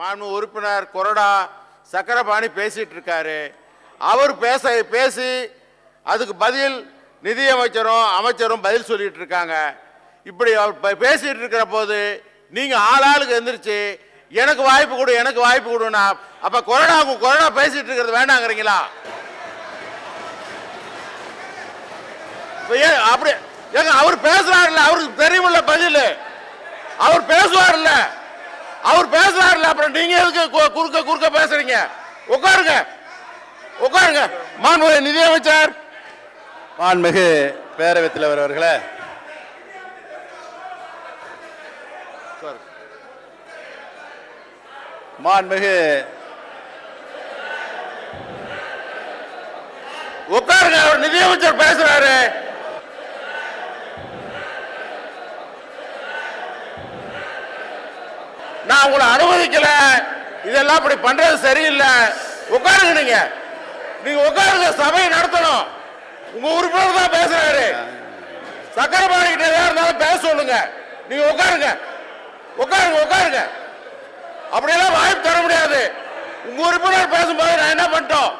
மாண்பு உறுப்பினர் கொரடா சக்கரபாணி பேசிட்டு இருக்காரு அவர் பேச பேசி அதுக்கு பதில் நிதியமைச்சரும் அமைச்சரும் பதில் சொல்லிட்டு இருக்காங்க இப்படி அவர் பேசிகிட்டு பேசிட்டு இருக்கிற போது நீங்க ஆளாளுக்கு எந்திரிச்சு எனக்கு வாய்ப்பு கொடு எனக்கு வாய்ப்பு கொடுனா அப்ப கொரோனா கொரோனா பேசிட்டு இருக்கிறது வேண்டாங்கிறீங்களா அப்படி ஏங்க அவர் பேசுறாருல்ல அவருக்கு தெரியுமில்ல பதில். அவர் பேசுவார்ல அவர் பேசுறாருல்ல அப்புறம் நீங்க எதுக்கு குறுக்க குறுக்க பேசுறீங்க? உட்காருங்க. உட்காருங்க. மாண்புமிகு நிதியமைச்சர் மாண்புமிகு பேரவைத் தலைவர் அவர்களே. மாண்புமிகு உட்காருங்க. அவர் நிதியமைச்சர் பேசுறாரு. நான் உங்களை அனுமதிக்கல. இதெல்லாம் இப்படி பண்றது சரியில்லை. உட்காருங்க நீங்க. நீங்க உட்காருங்க சபையை நடத்தணும். உங்க உறுப்பினர் தான் பேசுறாரு. சக்கரபாணி கிட்ட இருந்தாலும் பேச சொல்லுங்க. நீங்க உட்காருங்க. உட்காருங்க உட்காருங்க. அப்படியெல்லாம் வாய்ப்பு தர முடியாது. உங்க உறுப்பினர் பேசும்போது நான் என்ன பண்ணிட்டோம்?